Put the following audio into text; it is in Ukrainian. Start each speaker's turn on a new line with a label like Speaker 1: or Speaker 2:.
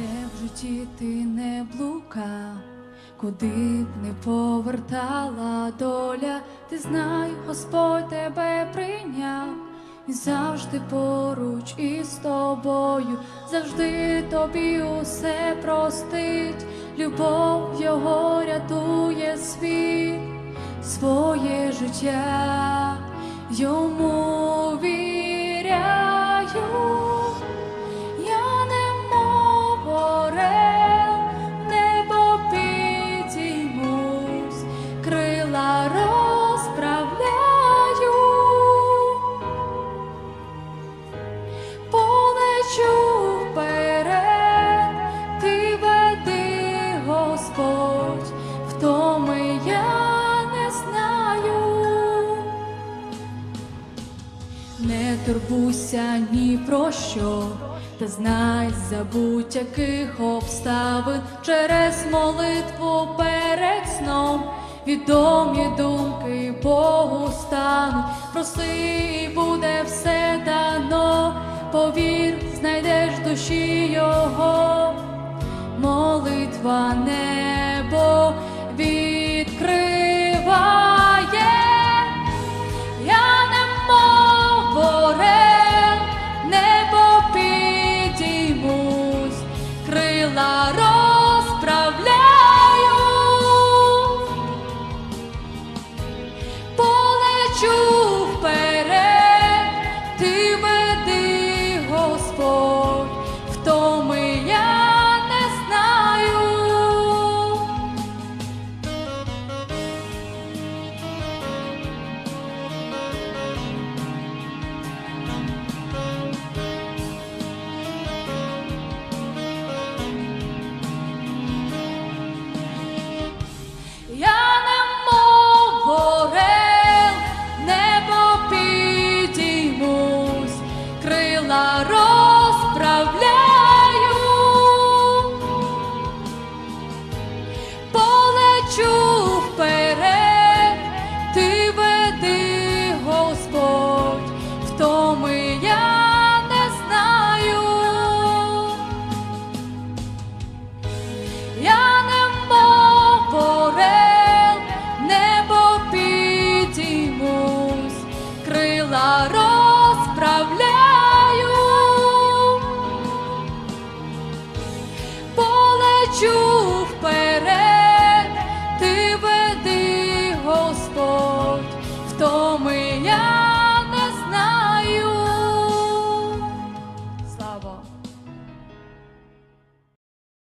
Speaker 1: Де в житті ти не блукав, куди б не повертала доля, ти знай, Господь тебе прийняв і завжди поруч із тобою, завжди тобі усе простить, любов його рятує світ, своє життя йому Не турбуйся ні про що, та знай за будь-яких обставин. Через молитву перед сном. Відомі думки Богу стануть, проси і буде все дано, повір, знайдеш душі його, молитва небо you.